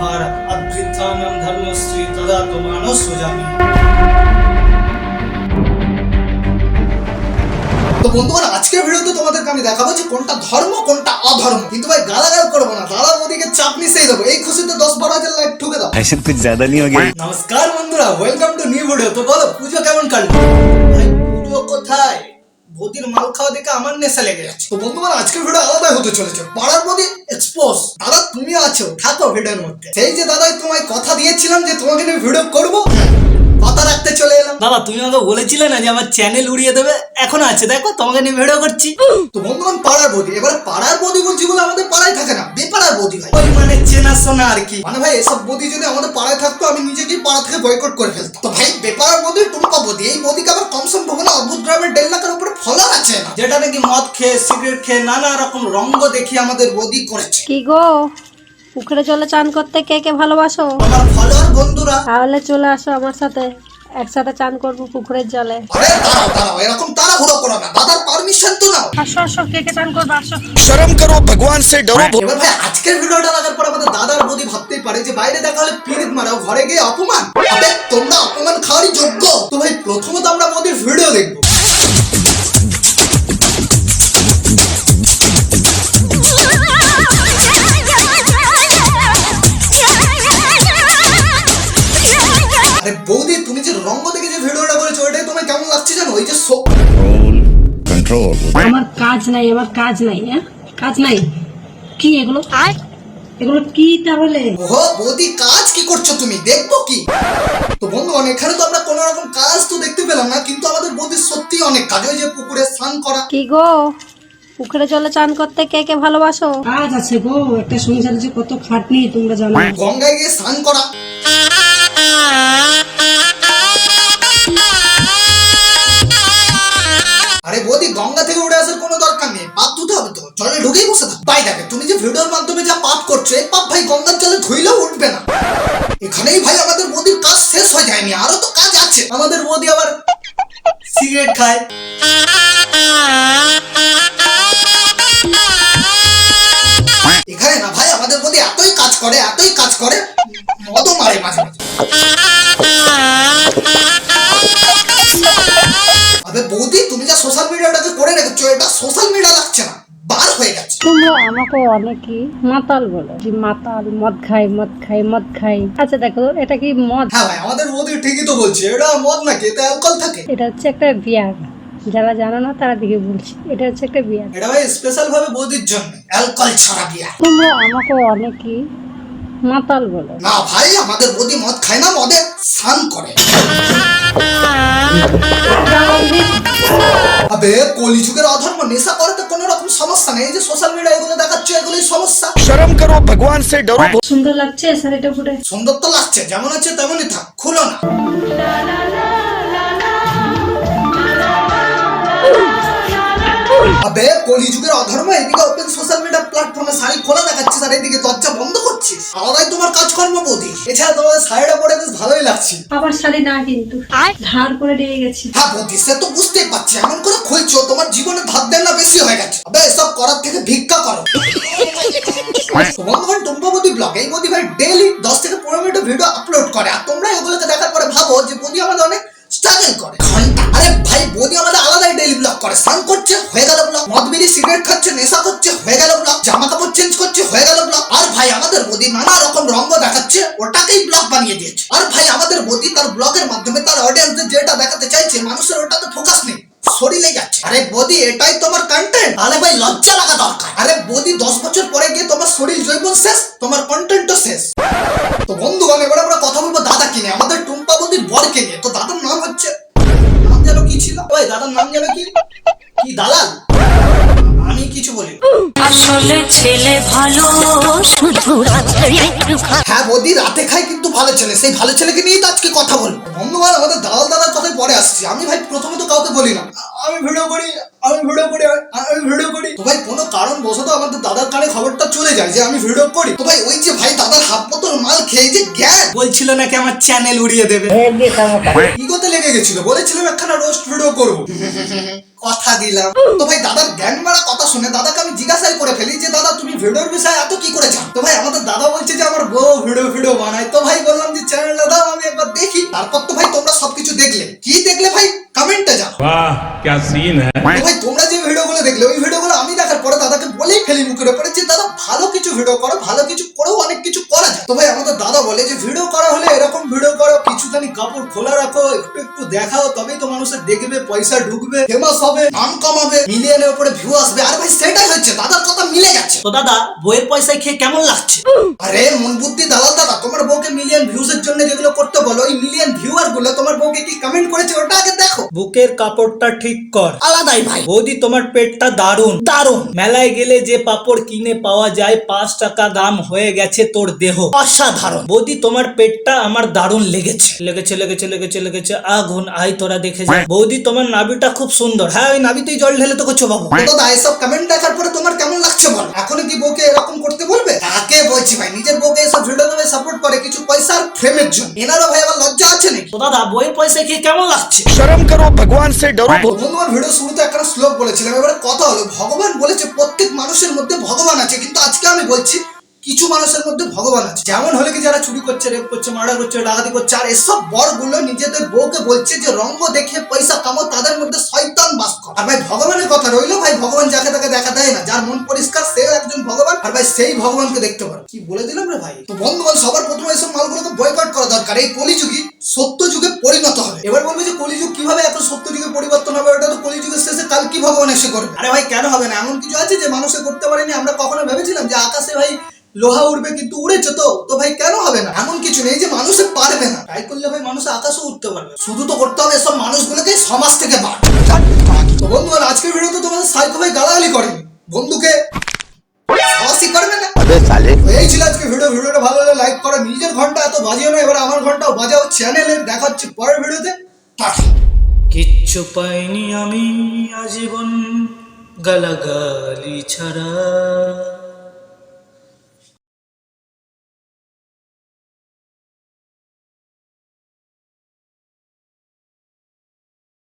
ভারত অভ্যুত্থানম ধর্মশ্রী তদা তো মানস সুজামি তো বন্ধুগণ আজকের ভিডিওতে তোমাদেরকে আমি দেখাবো যে কোনটা ধর্ম কোনটা অধর্ম কিন্তু ভাই গালাগাল করবো না দাদা মোদিকে চাপ মিশিয়ে দেবো এই খুশিতে দশ বারো হাজার লাইক ঠুকে দাও ऐसा कुछ ज्यादा नहीं हो गया নমস্কার বন্ধুরা ওয়েলকাম টু নিউ ভিডিও তো বলো পুজো কেমন কাটলো ভাই পুজো কোথায় বদির মাল খাওয়া দেখে আমার নেশা লেগে যাচ্ছে তো বন্ধুগণ আজকের ভিডিও আলাদাই হতে চলেছে পাড়ার বদি এক্সপোজ দাদা তুমি আছো? থাকো ভিডিওর মধ্যে। সেই যে দাদাই তোমায় কথা দিয়েছিলাম যে তোমাকে নিয়ে ভিডিও করব কথা রাখতে চলে এলাম। দাদা তুমি আমাকে বলেছিলে না যে আমার চ্যানেল উড়িয়ে দেবে? এখন আছে দেখো তোমাকে নিয়ে ভিডিও করছি। তো বন্ধুগণ পাড়ার বদি। এবার পাড়ার বদি বলছি বলে আমাদের পাড়ায় থাকে না। বেপাড়ার বদি ভাই। ওই মানে চেনা শোনা আর কি। মানে ভাই এসব বদি যদি আমাদের পাড়ায় থাকতো আমি নিজেকেই পাড়া থেকে বয়কট করে ফেলতাম। তো ভাই বেপাড়ার বদি টুম্পা বদি এই বদিকে আবার কমসম ভবনে অদ্ভুত গ্রামের দেড় লাখের উপরে ফলোয়ার আছে না? যেটা নাকি মদ খেয়ে সিগারেট খেয়ে নানা রকম রঙ্গ দেখি আমাদের বদি করেছে। কি গো? পুকুরে চলে চান করতে কে কে ভালোবাসো? তাহলে চলে আসো আমার সাথে। একসাথে চান করব পুকুরের জলে। চান করবে? বাইরে তোমরা অপমান খাওয়ারই যোগ্য। তো ভাই প্রথমত আমরা মোদীর ভিডিও দেখব। আমার কাজ নাই আমার কাজ নাই হ্যাঁ? কাজ নাই? কি এগুলো? এগুলো কি তাহলে? বৌদি কাজ কি করছ তুমি? দেখব কি? তো বন্ধুগণ এখানে তো আমরা রকম কাজ তো দেখতে পেলাম না কিন্তু আমাদের বৌদি সত্যি অনেক কাজ ওই যে পুকুরে স্নান করা। কি গো? পুকুরে জলে চান করতে কে কে ভালোবাসো? কাজ আছে গো একটা সংসারে যে কত খাটনি তোমরা জানো। গঙ্গায় গিয়ে স্নান করা। আরে বৌদি, গঙ্গা থেকে উঠে আসার কোনো দরকার নেই। পাপ ধুতে হবে তো। জলে ঢুকেই বসে থাক। ভাই দেখে তুমি যে ভিডিওর মাধ্যমে যা পাপ করছ এই পাপ ভাই গঙ্গার জলে ধুইলেও উঠবে না। এখানেই ভাই আমাদের বৌদির কাজ শেষ হয়ে যায়নি, আরও তো কাজ আছে। আমাদের বৌদি আবার সিগারেট খায়। এখানে না ভাই, আমাদের মধ্যে এতই কাজ করে, এতই কাজ করে, মদও মারে মাঝে মাঝে। আবে বৌদি এটা সোশ্যাল মিডিয়া লাগছে না বার হয়ে গেছে। তোমরা আমাকে অনেকই মাতাল বলে যে মাতাল মদ খাই মদ খাই মদ খাই আচ্ছা দেখো এটা কি মদ? হ্যাঁ ভাই আমাদের ঠিকই তো বলছে এটা মদ নাকি? এতে অ্যালকোহল থাকে? এটা হচ্ছে একটা বিয়ার। যারা জানো না তারা দিকে বলছি এটা হচ্ছে একটা বিয়ার। এটা ভাই স্পেশাল ভাবে বৌদির জন্য অ্যালকোহল ছাড়া বিয়া তোমরা আমাকে অনেকই মাতাল বলে। না ভাই আমাদের বৌদি মদ খায় না মদে স্নান করে। কলি কলিযুগের অধর্ম নেশা করাতে কোন রকম সমস্যা নেই যে সোশ্যাল মিডিয়া এগুলো দেখাচ্ছ এগুলোই সমস্যা শরম করো ভগবান সে ডরো সুন্দর লাগছে শাড়িটা ফুটে সুন্দর তো লাগছে যেমন আছে তেমনই থাক খুলো না আবে কলিযুগের অধর্ম এদিকে ওপেন সোশ্যাল মিডিয়া শাড়ি খোলা দেখাচ্ছে আর এদিকে দরজা বন্ধ করছিস। আলাদাই তোমার কাজকর্ম বৌদি। এছাড়া তোমাদের শাড়িটা পরে বেশ ভালোই লাগছে। আবার শাড়ি না কিন্তু। ধার করে দিয়ে গেছি। হ্যাঁ বৌদি সে তো বুঝতেই পারছি। এমন করে খুলছো তোমার জীবনে ধার দেন না বেশি হয়ে গেছে। আবে এসব করার থেকে ভিক্ষা করো। তো বন্ধুগণ টুম্পা বৌদি ব্লগ এই বৌদি ভাই ডেইলি দশ থেকে পনেরো মিনিট ভিডিও আপলোড করে। আর তোমরা এগুলোকে দেখার পরে ভাবো যে বৌদি আমাদের অনেক ওটাকেই ব্লগ বানিয়ে দিয়েছে। আর ভাই, আমাদের মোদি তার ব্লগের মাধ্যমে তার অডিয়েন্সদের যেটা দেখাতে চাইছে, মানুষের ওটাতে ফোকাস নেই শরীরে যাচ্ছে। আরে বদি এটাই তোমার কন্টেন্ট আরে ভাই, লজ্জা লাগা দরকার। আরে বদি দশ বছর পরে গিয়ে তোমার শরীর জৈব শেষ, তোমার কন্টেন্টও শেষ। তো হ্যাঁ বদি রাতে খাই কিন্তু ভালো ছেলে। সেই ভালো ছেলেকে নিয়েই তো আজকে কথা বলব বন্ধুগণ আমাদের দালাল দাদার কথায় পরে আসছি। আমি ভাই প্রথমে তো কাউকে বলি না। আমি ভিডিও করি আমি ভিডিও করি আমি ভিডিও করি। তো ভাই কোনো কারণ বশত আমাদের দাদার কানে খবরটা চলে যায় যে আমি ভিডিও করি। তো ভাই ওই যে ভাই দাদার হাফ বোতল মাল খেয়ে যে জ্ঞান বলছিল নাকি আমার চ্যানেল উড়িয়ে দেবে। ইগোতে লেগে গেছিল? বলেছিলাম একখানা রোস্ট ভিডিও করব। কথা দিলাম। তো ভাই দাদার জ্ঞান মারা কথা শুনে দাদাকে আমি জিজ্ঞাসাই করে ফেলি যে দাদা তুমি ভিডিওর বিষয়ে এত কি করে জানো? তো ভাই দাদা বলছে যে আমার বউ ভিডিও ভিডিও বানায় তো ভাই বললাম যে চ্যানেলটা দাও আমি একবার দেখি তারপর তো ভাই তোমরা সবকিছু দেখলে কি দেখলে ভাই কমেন্টে যাও वाह क्या सीन है তো ভাই তোমরা যে ভিডিওগুলো দেখলে ওই ভিডিওগুলো আমি দেখার পরে দাদাকে বলেই ফেলি মুখের উপরে যে দাদা ভালো কিছু ভিডিও করো ভালো কিছু করেও অনেক কিছু করা যায় তো ভাই আমাদের দাদা বলে যে ভিডিও করা হলে এরকম ভিডিও করো কিছুখানি কাপড় খোলা রাখো একটু একটু দেখাও তবেই তো মানুষের দেখবে পয়সা ঢুকবে ফেমাস হবে নাম কমাবে মিলিয়নের উপরে ভিউ আসবে। আর ভাই সেটাই হচ্ছে দাদার কথা মিলে যাচ্ছে তো দাদা বইয়ের পয়সায় খেয়ে কেমন লাগছে? আরে মন বুদ্ধি দালাল দাদা তোমার বউকে মিলিয়ন ভিউজ এর জন্য যেগুলো করতে বলো ওই মিলিয়ন ভিউয়ারগুলো তোমার বউকে কি কমেন্ট করেছে ওটা আগে দেখো। বুকের কাপড়টা ঠিক কর। আলাদাই ভাই। বৌদি তোমার পেটটা দারুণ। দারুণ। মেলায় গেলে যে পাপড় কিনে পাওয়া যায় পাঁচ টাকা দাম হয়ে গেছে তোর দেহ। অসাধারণ। বৌদি তোমার পেটটা আমার দারুণ লেগেছে। লেগেছে লেগেছে লেগেছে লেগেছে। আগুন আই তোরা দেখে যা। বৌদি তোমার নাবিটা খুব সুন্দর। হ্যাঁ ওই নাবিতেই জল ঢেলে তোকে চোবাবো। হ্যাঁ। দাদা এসব কমেন্ট দেখার পরে তোমার কেমন লাগছে বল? এখন কি বউকে এরকম করতে বলবে? তাকে বলছি ভাই নিজের বউকে এসব ভিডিও নামে সাপোর্ট করে কিছু পয়সার ফ্রেমের জন্য। এনারও ভাই আবার লজ্জা আছে নাকি? তো দাদা বইয়ের পয়সা কি কেমন লাগছে? শরম করো ভগবান সে ডরো। হ্যাঁ। তোমার ভিডিও শুরুতে একটা শ্লোক বলেছিলাম এবারে কথা হলো ভগবান বলেছে প্রত্যেক মানুষের মধ্যে ভগবান আছে কিন্তু আজকে আমি বলছি কিছু মানুষের মধ্যে ভগবান আছে। যেমন হলে কি যারা চুরি করছে রেপ করছে মার্ডার করছে, ডাকাতি করছে, আর এসব বরগুলো নিজেদের বউকে বলছে যে, রঙ্গ দেখে পয়সা কামো তাদের মধ্যে শয়তান বাস করে। আর ভাই, ভগবানের কথা রইল ভাই, ভগবান যাকে তাকে দেখা দেয় না। যার মন পরিষ্কার, সেও একজন ভগবান, আর ভাই, সেই ভগবানকে দেখতে পারে। কি বলে দিলাম রে ভাই? তো বন্ধুগণ, সবার প্রথমে এইসব মালগুলোকে বয়কট করা দরকার। এই কলিযুগী সত্য যুগে পরিণত হবে। এবার বলবে যে, কলিযুগ কীভাবে এত সত্য যুগে পরিবর্তন হবে? ওটা তো কলিযুগের শেষে, কাল কি ভগবান এসে করবে? আরে ভাই, কেন হবে না? এমন কিছু আছে যে, মানুষে করতে পারেনি। আমরা কখনো ভেবেছিলাম যে, আকাশে ভাই লোহা উড়বে কিন্তু উড়েছে তো তো ভাই কেন হবে না? এমন কিছু নেই যে মানুষে পারবে না। ট্রাই করলে ভাই মানুষ আকাশে উঠতে পারবে। শুধু তো করতে হবে এসব মানুষগুলোকে সমাজ থেকে বার। তো বন্ধুরা আজকের ভিডিওতে তোমাদের সাইকো ভাই গালাগালি করে। বন্ধুকে সাহসই করবে না। এই ছিল আজকে ভিডিও। ভিডিওটা ভালো লাগলে লাইক করো। নিজের ঘণ্টা এত বাজিও না এবার আমার ঘন্টাও বাজাও। চ্যানেলে দেখা হচ্ছে পরের ভিডিওতে। কিচ্ছু পাইনি আমি আজীবন গালাগালি ছাড়া।